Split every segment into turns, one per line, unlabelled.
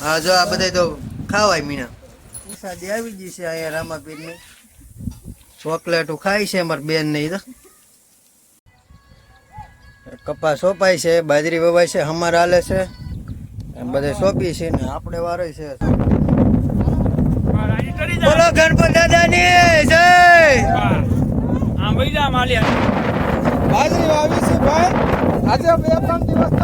હા જો આ બધા તો ખાવાય મીના. સાદી આવી ગઈ છે અહીંયા રામાપીરની. ચોકલેટો ખાય છે અમારી બેન નહીં તો. કપા સોંપાય છે બાજરી વવાય છે હમાર હાલે છે. એમ બધે સોંપી છે ને આપણે વારો છે. બોલો ગણપત દાદાની જય!
જા માલિયા.
બાજરી વાવી છે ભાઈ. આજે બે ત્રણ દિવસના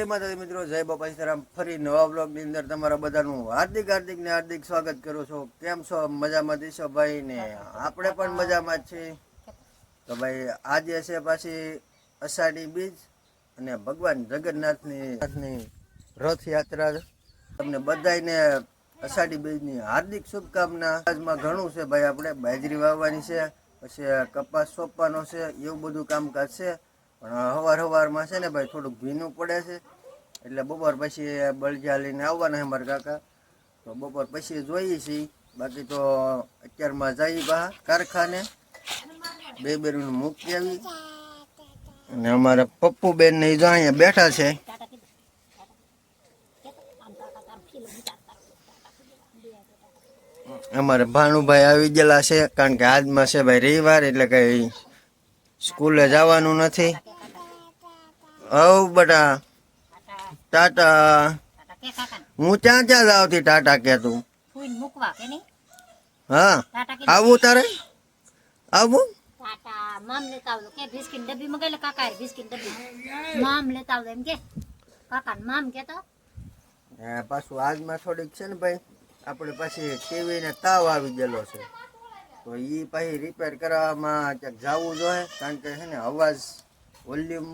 જય માતાજી મિત્રો, જય બાપા સીતારામ. ફરી નવા બ્લોગની અંદર તમારા બધાનું હાર્દિક હાર્દિક ને હાર્દિક સ્વાગત કરું છું. કેમ છો? મજામાં દીશો ભાઈ ને? આપણે પણ મજામાં જ છીએ. તો ભાઈ, આજે છે પાછી અષાઢી બીજ અને ભગવાન જગન્નાથની નાથની રથયાત્રા. તમને બધાને અષાઢી બીજની હાર્દિક શુભકામના. આજમાં ઘણું છે ભાઈ આપણે બાજરી વાવવાની છે, પછી કપાસ સોંપવાનો છે, એવું બધું કામકાજ છે. પણ હવાર હવારમાં છે ને ભાઈ થોડુંક ભીનું પડે છે. એટલે બપોર પછી બળજા લઈને આવવાના છે કાકા. તો બપોર પછી જોઈએ છીએ. બાકી તો અત્યારમાં જઈએ બહાર કારખાને. બે બેરું મૂકી આવી. અને અમારા પપ્પુ બેન ને જો અહીંયા બેઠા છે. અમારે ભાણુભાઈ આવી ગયેલા છે. કારણ કે આજમાં છે ભાઈ રવિવાર, એટલે કઈ સ્કૂલે જવાનું નથી. હવ બટા. ટાટા. હું ત્યાં ક્યાં જાવતી ટાટા કે તું? હા. આવું તારે? આવું?
મામ લેતા આવજો. કે બિસ્કિટ ડબ્બી મગાઈ લે? કાકા બિસ્કિટ ડબ્બી. મામ લેતા આવજો એમ કે. કાકા મામ કેતો.
હે, પાછું આજમાં થોડીક છે ને ભાઈ આપણે પાછી ટીવી ને તાવ આવી ગયેલો છે. તો એ પછી રિપેર કરવામાં ક્યાંક જવું જોઈએ કારણ કે છે ને અવાજ વોલ્યુમ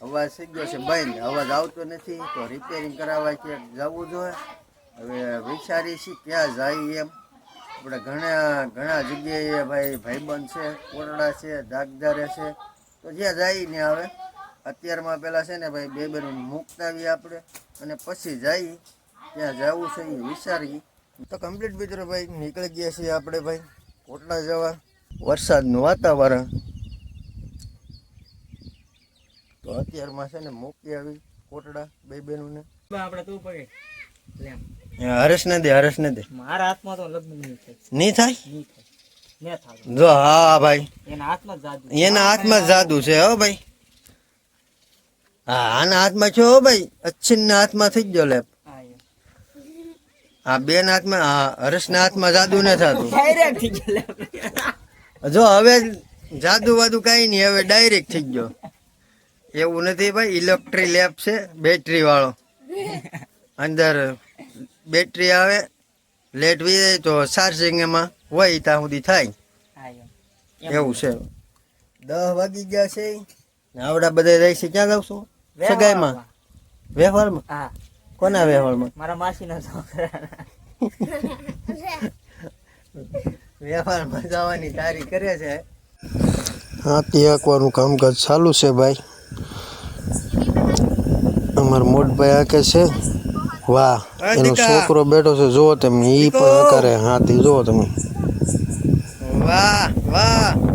અવાજ થઈ ગયો છે, બંધ. અવાજ આવતો નથી, તો રિપેરિંગ કરાવવા ક્યાંક જવું જોઈએ. હવે વિચારી છીએ ક્યાં જાય એમ. આપણે ઘણા ઘણા જગ્યાએ ભાઈ ભાઈબંધ છે, કોરડા છે, દાગદારે છે, તો જ્યાં જાય ને આવે. અત્યારમાં પેલા છે ને ભાઈ, બે બેનું મુકતાવી આપણે અને પછી જઈ ત્યાં જવું છે એ વિચારી તો કમ્પ્લીટ મિત્રો ભાઈ, નીકળી ગયા છીએ આપણે ભાઈ, કોટડા જવા. વરસાદનું વાતાવરણ. તો અત્યારમાં છે ને મૂકી આવી કોટડા બે બેનુંને.
આપણે તું પગે.
હરેશ ને દે હરેશ ને દે.
મારા હાથમાં તો લગ્ન નહીં થાય.
થાય?
ને
જો હા ભાઈ.
એના હાથમાં જાદુ
એના હાથમાં જાદુ છે હો ભાઈ. હા આના હાથમાં છે હો ભાઈ. અચ્છિનના હાથમાં થઈ ગયો લેપ.
હા.
બેન હાથમાં હા હર્ષના હાથમાં જાદુ ને થતું. જો હવે જાદુ વાદુ કઈ નહીં હવે ડાયરેક્ટ થઈ ગયો. એવું નથી ભાઈ ઇલેક્ટ્રિક લેબ છે બેટરી વાળો. અંદર બેટરી આવે લેટ વી જાય તો ચાર્જિંગ એમાં હોય ત્યાં સુધી થાય. એવું છે. દસ વાગી ગયા છે. આવડા બધા રહી છે ક્યાં જાવ છું? સગાઈમાં? વ્યવહારમાં કોના વ્યવહારમાં
મારા માસીના છોકરા
વ્યવહારમાં જવાની તારી કરે છે. હાથી આંકવાનું કામકાજ ચાલુ છે ભાઈ. અમારો મોટભાઈ આકે છે. વાહ એનો છોકરો બેઠો છે જુઓ તમે ઈ પણ કરે હાથી જુઓ તમે. વાહ વાહ.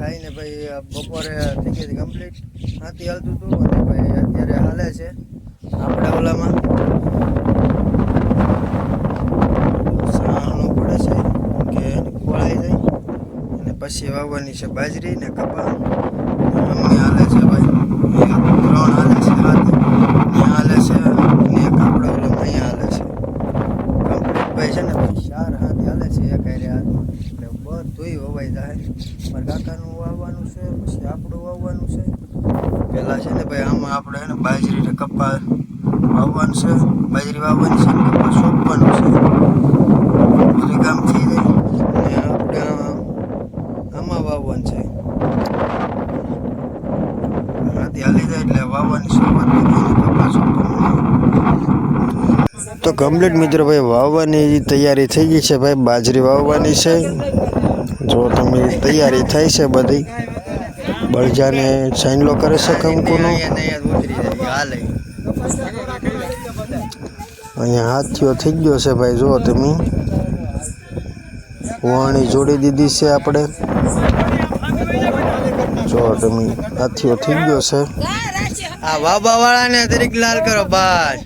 ખાઈને ભાઈ બપોરે થઈ ગઈ કમ્પ્લીટ હાથી હાલતું હતું અને ભાઈ અત્યારે હાલે છે આપણા ઓલામાં. સારું પડે છે કે ખોળાઈ જાય અને પછી વાવવાની છે બાજરી ને કપા અમને હાલે છે ભાઈ. ત્રણ હાલે છે હાથ. ને હાલે છે ને આપણા ઓલામાં અહીંયા હાલે છે. કમ્પ્લીટ ભાઈ છે ને ભાઈ? ચાર હાથ હાલે છે એક હાથમાં. બધુંય વવાઈ જાય. મારા કાકાનું વાવવાનું છે, પછી આપણું વાવવાનું છે. પહેલાં છે ને ભાઈ, આમાં આપણે ને બાજરી ને કપા વાવવાનું છે, બાજરી વાવવાની છે કપા સોંપવાનું છે. જાય. અને આપણે આમાં વાવવાનું છે. હાથી એટલે વાવવાની શરૂઆત તો કમ્પ્લીટ મિત્રો ભાઈ, વાવવાની તૈયારી થઈ ગઈ છે ભાઈ, બાજરી વાવવાની છે. જો તમે તૈયારી થઈ છે બધી, બળજાને સાઈનલો કરે છે કંકુનો. અહીંયા હાથીઓ થઈ ગયો છે ભાઈ જો તમે. વાણી જોડી દીધી છે આપણે. જો તમે, હાથીઓ થઈ ગયો છે. આ બાબા વાળાને તરીક લાલ કરો, બસ.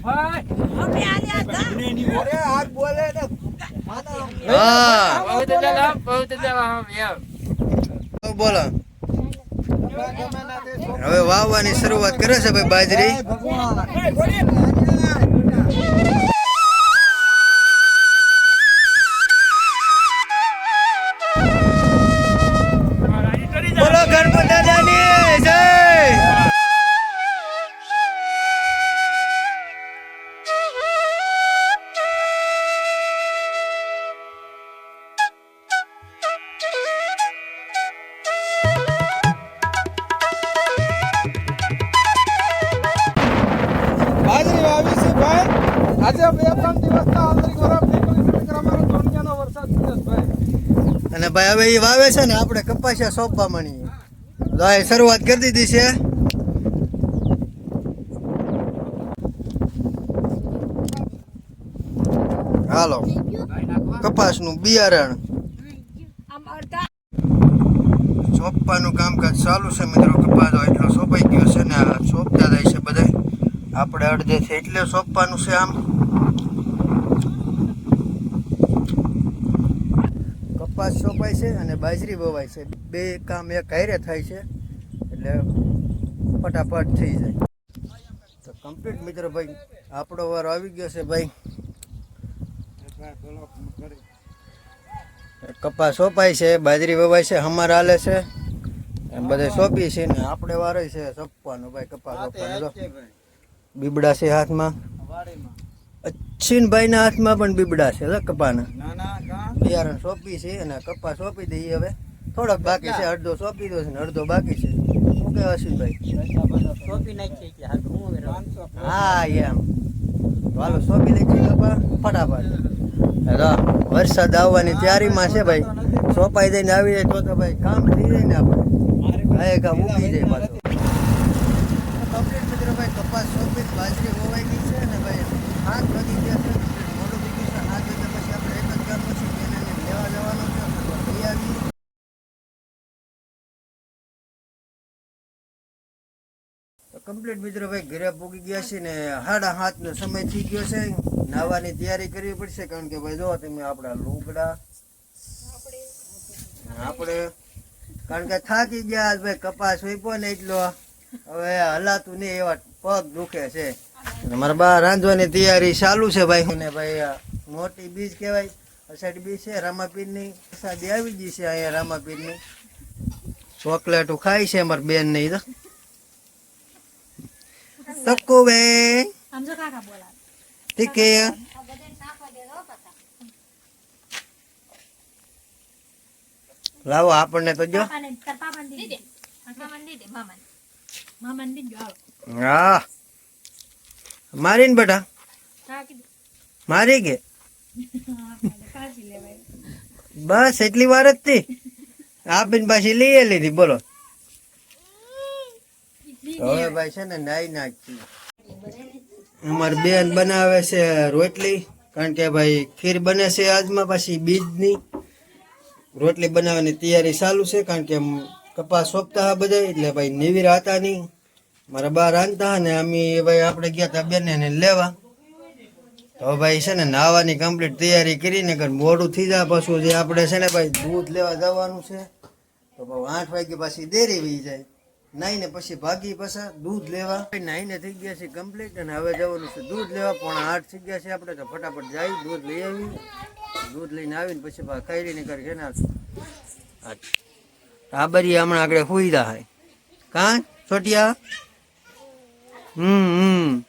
હા. બોલો. હવે વાવવાની શરૂઆત કરે છે ભાઈ બાજરી.
ભાઈ,
હવે એ વાવે છે ને, આપણે કપાસિયા સોંપવા માંડીએ. આ શરૂઆત કરી દીધી છે. હાલો. કપાસનું બિયારણ. સોંપવાનું કામકાજ ચાલુ છે મિત્રો. કપાસ એટલો સોંપાઈ ગયો છે ને સોંપતા જાય છે બધા આપણે અડધેથી એટલે સોંપવાનું છે આમ. કપાસ સોંપાય છે અને બાજરી વવાય છે. બે કામ એક હારે થાય છે એટલે ફટાફટ થઈ જાય. તો કમ્પ્લીટ મિત્રો ભાઈ આપણો વાર આવી ગયો છે ભાઈ. કપાસ સોંપાય છે બાજરી વવાય છે હમાર હાલે છે. એમ બધે સોંપી છે ને આપણે વારે છે સોંપવાનું ભાઈ કપાસ સોંપવાનું બીબડા છે હાથમાં. અચ્છીનભાઈના હાથમાં પણ બીબડા છે કપાના. બિયારણ સોંપી છે અને કપા સોંપી દઈએ હવે. થોડોક બાકી છે અડધો સોંપી દો છે ને અડધો બાકી છે. શું કે અશ્વિનભાઈ
સોંપી નાખીએ એટલે હાલ હું
એમ. તો હાલો સોંપી દઈ છે કપા ફટાફટ. હેલો વરસાદ આવવાની તૈયારીમાં છે ભાઈ. સોંપાઈ દઈને આવી જાય તો તો ભાઈ કામ થઈ જાય ને આપણે. હા કામ ઉગી જાય પાછું. કમ્પ્લીટ મિત્રો ભાઈ કપાસ સોંપી બાજરી વવાઈ ગઈ છે. કમ્પ્લીટ મિત્રો ભાઈ, ઘરે પૂગી ગયા છે ને સાડા હાથ નો સમય થઈ ગયો છે. નાવાની તૈયારી કરવી પડશે કારણ કે ભાઈ જો તમે આપણા લુગડા આપણે કારણ કે થાકી ગયા ભાઈ, કપાસ હોય ને એટલો. હવે હલાતું નહીં, એવા પગ દુખે છે. અને મારા બા રાંધવાની તૈયારી ચાલુ છે ભાઈ ને ભાઈ મોટી બીજ કહેવાય. અસાઈડ બીજ છે રામાપીરની. પ્રસાદી આવી ગઈ છે અહીંયા રામાપીરની. ચોકલેટો ખાય છે અમારી બેન નહીં તો. તક્કુ બે ઠીક છે. લાવો આપણને તો જો.
પાપાને
મારી ને બેટા? મારી કે? બસ એટલી વાર જ હતી. આપીને પાછી લઈ લીધી બોલો. હવે ભાઈ છે ને નાઈ નાખી. અમારી બેન બનાવે છે રોટલી કારણ કે ભાઈ ખીર બને છે આજમાં પાછી બીજની. રોટલી બનાવવાની તૈયારી ચાલુ છે કારણ કે કપાસ સોંપતા બધા એટલે ભાઈ નેવી હતા નહીં. મારા બા રાંધતા ને અમે ભાઈ આપણે ગયા હતા બેને લેવા. તો ભાઈ છે ને નાવાની કમ્પ્લીટ તૈયારી કરીને કર મોડું થઈ જાય પાછું જે આપણે છે ને ભાઈ દૂધ લેવા જવાનું છે. તો ભાઈ આઠ વાગે પાછી દેરી વહી જાય. નાઈને પછી ભાગી પાછા દૂધ લેવા. નાઈને થઈ ગયા છે કમ્પ્લીટ અને હવે જવાનું છે દૂધ લેવા. પણ આઠ થઈ ગયા છે આપણે, તો ફટાફટ જાય, દૂધ લઈ આવી. દૂધ લઈને આવીને પછી ખાઈ કરી છે. ને આ બરી હમણાં આગળ હુઈ જાય કાં? છોટિયા હમ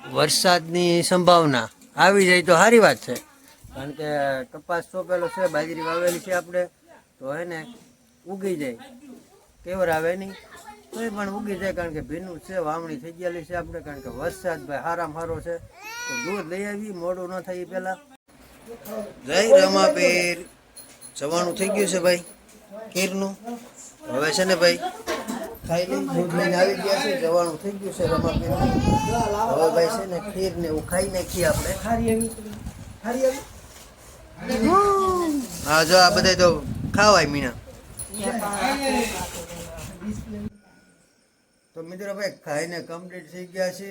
વરસાદની સંભાવના. આવી જાય તો સારી વાત છે. કારણ કે કપાસ સોંપેલો છે, બાજરી વાવેલી છે આપણે, તો હે ને ઉગી જાય. કેવર આવે નહીં. તોય પણ ઉગી જાય કારણ કે ભીનું છે, વાવણી થઈ ગયેલી છે આપણે, કારણ કે વરસાદ ભાઈ હારામ હારો છે. તો દૂધ લઈ આવી, મોડું ન થાય એ પહેલા. જય રમાપીર. જવાનું થઈ ગયું છે ભાઈ, ખીરનું. હવે છે ને ભાઈ ખાઈ દૂધ લઈને આવી ગયા છે જવાનું થઈ ગયું છે રમાપીર હવે ભાઈ છે ને ખીર ને એવું ખાઈ નાખીએ આપણે. હા જો આ બધા તો ખાવાય મીણા તો મિત્રો ભાઈ ખાઈને કમ્પ્લીટ થઈ ગયા છે.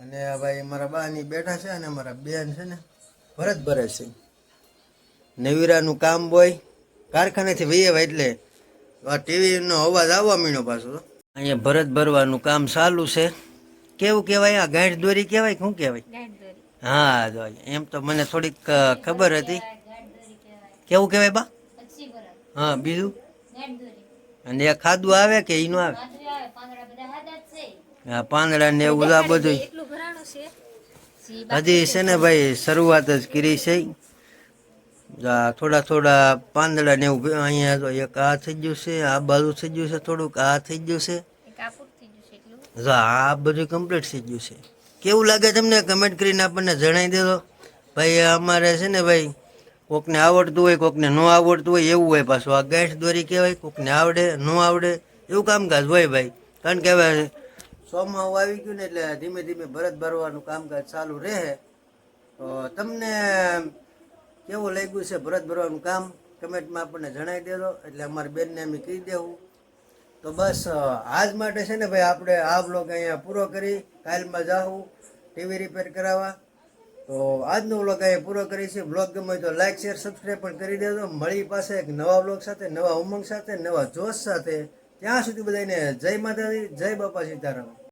અને આ ભાઈ મારા બાની બેઠા છે અને મારા બેન છે ને ભરત ભરે છે. નવીરાનું કામ હોય કારખાનેથી વહીએ એટલે આ ટીવીનો અવાજ આવવા મીણો પાછો તો. અહીંયા ભરત ભરવાનું કામ ચાલુ છે. કેવું કહેવાય? આ ગાંઠ દોરી કહેવાય શું કહેવાય? હા જો એમ તો મને થોડીક ખબર હતી. કેવું કહેવાય બા? હા બીજું? અને એ ખાધું આવે કે એનું આવે? હા પાંદડા ને એવું આ બધું હજી છે? ને ભાઈ શરૂઆત જ કરી છે. થોડા થોડા પાંદડા ને એવું અહીંયા તો એક આ થઈ ગયું છે આ બાજુ થઈ ગયું છે થોડુંક આ થઈ ગયું છે. જો આ બધું કમ્પ્લીટ થઈ ગયું છે. કેવું લાગે તમને? કમેન્ટ કરીને આપણને જણાવી દેજો. ભાઈ અમારે છે ને ભાઈ કોકને આવડતું હોય કોકને ન આવડતું હોય એવું હોય પાછું. આ ગેસ દોરી કહેવાય કોકને આવડે ન આવડે એવું કામકાજ હોય ભાઈ. કારણ કે હવે સોમાં આવી ગયું ને એટલે ધીમે ધીમે ભરત ભરવાનું કામકાજ ચાલુ રહે. તો તમને કેવું લાગ્યું છે ભરત ભરવાનું કામ. કમેન્ટમાં આપણને જણાવી દેજો. એટલે અમારી બેનને અમે કહી દેવું. તો બસ આજ માટે છે ને ભાઈ આપણે આ બ્લોગ અહીંયા પૂરો કરી. કાલમાં જાઉં ટીવી રિપેર કરાવવા. તો આજનો બ્લોગ અહીંયા પૂરો કરીશું બ્લોગ ગમે તો લાઈક શેર સબસ્ક્રાઈબ પણ કરી દેજો. મળી પાસે એક નવા બ્લોગ સાથે, નવા ઉમંગ સાથે, નવા જોશ સાથે. ત્યાં સુધી બધાને જય માતાજી, જય બાપા સીતારામ.